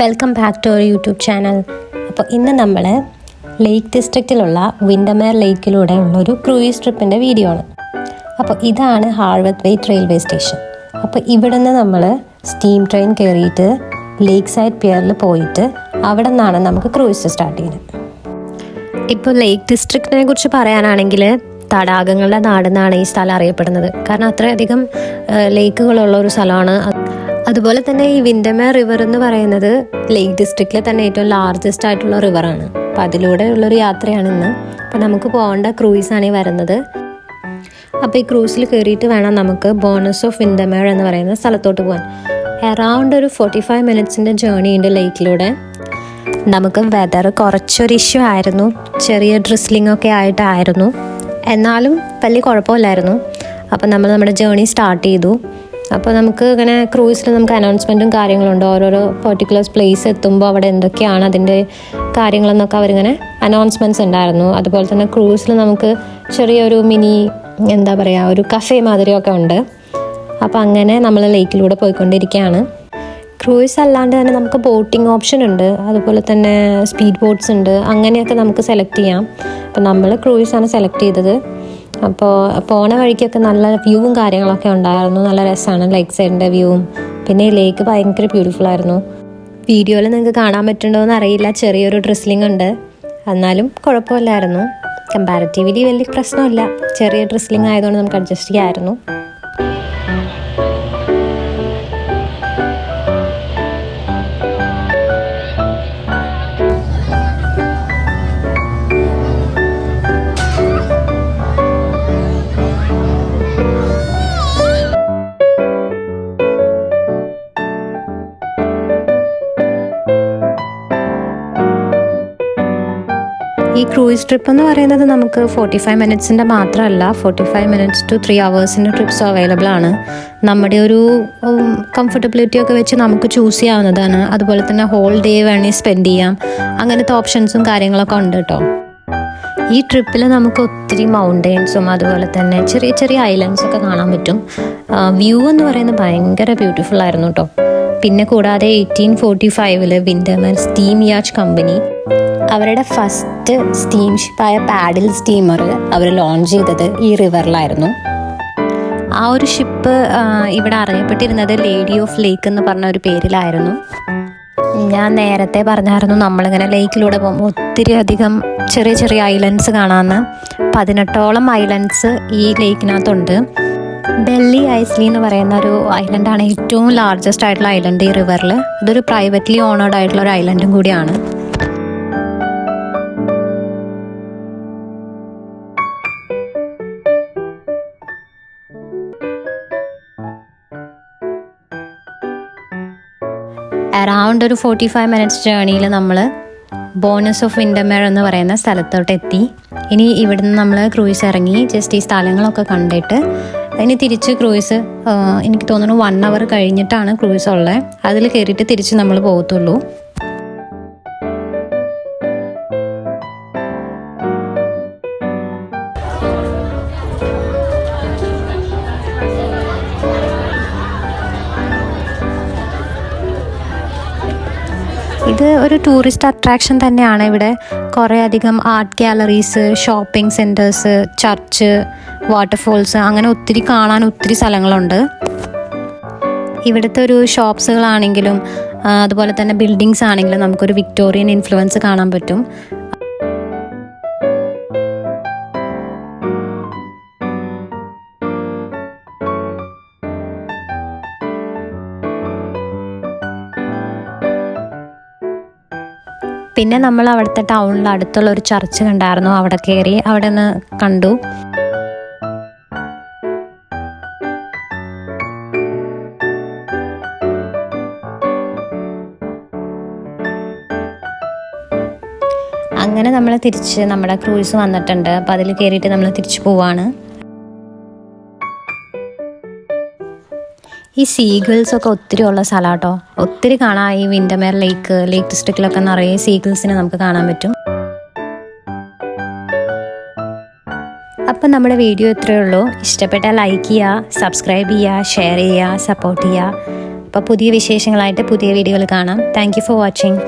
Welcome back to our YouTube channel അപ്പോൾ ഇന്ന് നമ്മൾ ലേക്ക് ഡിസ്ട്രിക്റ്റിലുള്ള വിൻഡമേർ ലേക്കിലൂടെ ഉള്ളൊരു ക്രൂയിസ് ട്രിപ്പിന്റെ വീഡിയോ ആണ്. അപ്പോൾ ഇതാണ് ഹാർവത്ത് വെയ്റ്റ് റെയിൽവേ സ്റ്റേഷൻ അപ്പോൾ ഇവിടുന്ന് നമ്മൾ സ്റ്റീം ട്രെയിൻ കയറിയിട്ട് ലേക്ക് സൈഡ് പിയറിൽ പോയിട്ട് അവിടെ നിന്നാണ് നമുക്ക് ക്രൂയിസ് സ്റ്റാർട്ട് ചെയ്യുന്നത് ഇപ്പോൾ ലേക്ക് ഡിസ്ട്രിക്റ്റിനെ കുറിച്ച് പറയാനാണെങ്കിൽ തടാകങ്ങളുടെ നാടെന്നാണ് ഈ സ്ഥലം അറിയപ്പെടുന്നത്. കാരണം അത്രയധികം ലേക്കുകളുള്ള ഒരു സ്ഥലമാണ്. അതുപോലെ തന്നെ ഈ വിൻഡമേ റിവർ എന്ന് പറയുന്നത് ലേക്ക് ഡിസ്ട്രിക്റ്റിലെ തന്നെ ഏറ്റവും ലാർജസ്റ്റ് ആയിട്ടുള്ള റിവറാണ് അപ്പോൾ അതിലൂടെ ഉള്ളൊരു യാത്രയാണ് ഇന്ന്. അപ്പോൾ നമുക്ക് പോകേണ്ട ക്രൂയിസാണ് ഈ വരുന്നത്. അപ്പോൾ ഈ ക്രൂസിൽ കയറിയിട്ട് വേണം നമുക്ക് ബോണസ് ഓഫ് വിൻഡമേ എന്ന് പറയുന്ന സ്ഥലത്തോട്ട് പോകാൻ. അറൗണ്ട് ഒരു ഫോർട്ടി ഫൈവ് മിനിറ്റ്സിന്റെ ജേണി ഉണ്ട് ലേക്കിലൂടെ നമുക്ക് വെതർ കുറച്ചൊരു ഇഷ്യൂ ആയിരുന്നു. ചെറിയ ഡ്രിസ്ലിംഗ് ഒക്കെ ആയിട്ടായിരുന്നു. എന്നാലും വലിയ കുഴപ്പമില്ലായിരുന്നു. അപ്പം നമ്മൾ നമ്മുടെ ജേണി സ്റ്റാർട്ട് ചെയ്തു. അപ്പോൾ നമുക്ക് ഇങ്ങനെ ക്രൂയിസിൽ നമുക്ക് അനൗൺസ്മെന്റും കാര്യങ്ങളുണ്ട്. ഓരോരോ പെർട്ടിക്കുലർ പ്ലേസ് എത്തുമ്പോൾ അവിടെ എന്തൊക്കെയാണ് അതിന്റെ കാര്യങ്ങളെന്നൊക്കെ അവരിങ്ങനെ അനൗൺസ്മെന്റ്സ് ഉണ്ടായിരുന്നു. അതുപോലെ തന്നെ ക്രൂയിസിൽ നമുക്ക് ചെറിയൊരു മിനി എന്താ പറയുക ഒരു കഫേ മാതിരിയൊക്കെ ഉണ്ട്. അപ്പോൾ അങ്ങനെ നമ്മൾ ലേക്കിലൂടെ പോയിക്കൊണ്ടിരിക്കുകയാണ് ക്രൂയിസ് അല്ലാണ്ട് തന്നെ നമുക്ക് ബോട്ടിംഗ് ഓപ്ഷൻ ഉണ്ട്. അതുപോലെ തന്നെ സ്പീഡ് ബോട്ട്സ് ഉണ്ട്. അങ്ങനെയൊക്കെ നമുക്ക് സെലക്ട് ചെയ്യാം. അപ്പോൾ നമ്മൾ ക്രൂയിസാണ് സെലക്ട് ചെയ്തത്. അപ്പോൾ പോണ വഴിക്കൊക്കെ നല്ല വ്യൂവും കാര്യങ്ങളൊക്കെ ഉണ്ടായിരുന്നു. നല്ല രസമാണ് ലേക്ക് സൈഡിന്റെ വ്യൂവും. പിന്നെ ഈ ലേക്ക് ഭയങ്കര ബ്യൂട്ടിഫുൾ ആയിരുന്നു. വീഡിയോയിൽ നിങ്ങൾക്ക് കാണാൻ പറ്റുന്നുണ്ടോ എന്ന് അറിയില്ല. ചെറിയൊരു ഡ്രസ്ലിംഗ് ഉണ്ട്. എന്നാലും കുഴപ്പമില്ലായിരുന്നു. കമ്പാരിറ്റീവ്ലി വലിയ പ്രശ്നമില്ല. ചെറിയ ഡ്രസ്ലിംഗ് ആയതുകൊണ്ട് നമുക്ക് അഡ്ജസ്റ്റ് ചെയ്യാമായിരുന്നു ഈ ക്രൂയിസ് ട്രിപ്പ് എന്ന് പറയുന്നത് നമുക്ക് ഫോർട്ടി ഫൈവ് മിനിറ്റ്സിന്റെ മാത്രമല്ല forty five minutes two three അവേഴ്സിന്റെ trips available ആണ്. നമ്മുടെ ഒരു കംഫർട്ടബിലിറ്റി ഒക്കെ വെച്ച് നമുക്ക് ചൂസ് ചെയ്യാവുന്നതാണ്. അതുപോലെ തന്നെ ഹോൾ ഡേ വേണമെങ്കിൽ സ്പെൻഡ് ചെയ്യാം. അങ്ങനത്തെ ഓപ്ഷൻസും കാര്യങ്ങളൊക്കെ ഉണ്ട് കേട്ടോ. ഈ ട്രിപ്പിൽ നമുക്ക് ഒത്തിരി മൗണ്ടെയ്ൻസും അതുപോലെ തന്നെ ചെറിയ ചെറിയ ഐലൻഡ്സ് ഒക്കെ കാണാൻ പറ്റും. വ്യൂ എന്ന് പറയുന്നത് ഭയങ്കര ബ്യൂട്ടിഫുൾ ആയിരുന്നു കേട്ടോ. പിന്നെ കൂടാതെ എയ്റ്റീൻ ഫോർട്ടി ഫൈവിൽ വിൻഡർമൻ സ്റ്റീം യാച്ച് കമ്പനി അവരുടെ ഫസ്റ്റ് സ്റ്റീം ഷിപ്പായ പാഡിൽ സ്റ്റീമർ അവർ ലോഞ്ച് ചെയ്തത് ഈ റിവറിലായിരുന്നു ആ ഒരു ഷിപ്പ് ഇവിടെ അറിയപ്പെട്ടിരുന്നത് ലേഡി ഓഫ് ലേക്ക് എന്ന് പറഞ്ഞ ഒരു പേരിലായിരുന്നു. ഞാൻ നേരത്തെ പറഞ്ഞായിരുന്നു നമ്മളിങ്ങനെ ലേക്കിലൂടെ പോകുമ്പോൾ ഒത്തിരി അധികം ചെറിയ ചെറിയ ഐലൻഡ്സ് കാണാമെന്ന് പതിനെട്ടോളം ഐലൻഡ്സ് ഈ ലേക്കിനകത്തുണ്ട് ഡൽഹി ഐസ്ലി എന്ന് പറയുന്ന ഒരു ഐലൻഡാണ് ഏറ്റവും ലാർജസ്റ്റ് ആയിട്ടുള്ള ഐലൻഡ് ഈ റിവറിൽ അതൊരു പ്രൈവറ്റ്ലി ഓണേഡ് ആയിട്ടുള്ള ഒരു ഐലൻഡും കൂടിയാണ്. അറൗണ്ട് ഒരു ഫോർട്ടി ഫൈവ് മിനിറ്റ്സ് ജേണിയിൽ നമ്മൾ ബോണസ് ഓഫ് വിൻഡമേർ എന്ന് പറയുന്ന സ്ഥലത്തോട്ട് എത്തി ഇനി ഇവിടുന്ന് നമ്മൾ ക്രൂയിസ് ഇറങ്ങി ജസ്റ്റ് ഈ സ്ഥലങ്ങളൊക്കെ കണ്ടിട്ട് ഇനി തിരിച്ച് ക്രൂയിസ് എനിക്ക് തോന്നുന്നു വൺ അവർ കഴിഞ്ഞിട്ടാണ് ക്രൂയിസ് ഉള്ളത് അതിൽ കയറിയിട്ട് തിരിച്ച് നമ്മൾ പോകത്തുള്ളൂ. ഒരു ടൂറിസ്റ്റ് അട്രാക്ഷൻ തന്നെയാണ് ഇവിടെ. കുറേ അധികം art galleries shopping centres church waterfalls അങ്ങനെ ഒത്തിരി കാണാൻ ഒത്തിരി സ്ഥലങ്ങളുണ്ട്. ഇവിടുത്തെ ഒരു ഷോപ്സുകളാണെങ്കിലും അതുപോലെ തന്നെ ബിൽഡിങ്സ് ആണെങ്കിലും നമുക്കൊരു വിക്ടോറിയൻ ഇൻഫ്ലുവൻസ് കാണാൻ പറ്റും. പിന്നെ നമ്മൾ അവിടുത്തെ ടൗണിൽ അടുത്തുള്ള ഒരു ചർച്ച് കണ്ടായിരുന്നു. അവിടെ കയറി അവിടെ നിന്ന് കണ്ടു. അങ്ങനെ നമ്മൾ തിരിച്ച് നമ്മുടെ ക്രൂയിസ് വന്നിട്ടുണ്ട്. അപ്പോൾ അതിൽ കയറിയിട്ട് നമ്മൾ തിരിച്ചു പോവാണ്. ഈ സീഗിൾസ് ഒക്കെ ഒത്തിരി ഉള്ള സ്ഥലം കേട്ടോ ഒത്തിരി കാണാം ഈ വിൻഡമേർ ലേക്ക് ലേക്ക് ഡിസ്ട്രിക്റ്റിലൊക്കെ നിറയെ സീഗിൾസിനെ നമുക്ക് കാണാൻ പറ്റും. അപ്പം നമ്മുടെ വീഡിയോ ഇത്രയേ ഉള്ളൂ. ഇഷ്ടപ്പെട്ടാൽ ലൈക്ക് ചെയ്യുക സബ്സ്ക്രൈബ് ചെയ്യുക ഷെയർ ചെയ്യുക സപ്പോർട്ട് ചെയ്യുക. അപ്പോൾ പുതിയ വിശേഷങ്ങളായിട്ട് പുതിയ വീഡിയോകൾ കാണാം. Thank for watching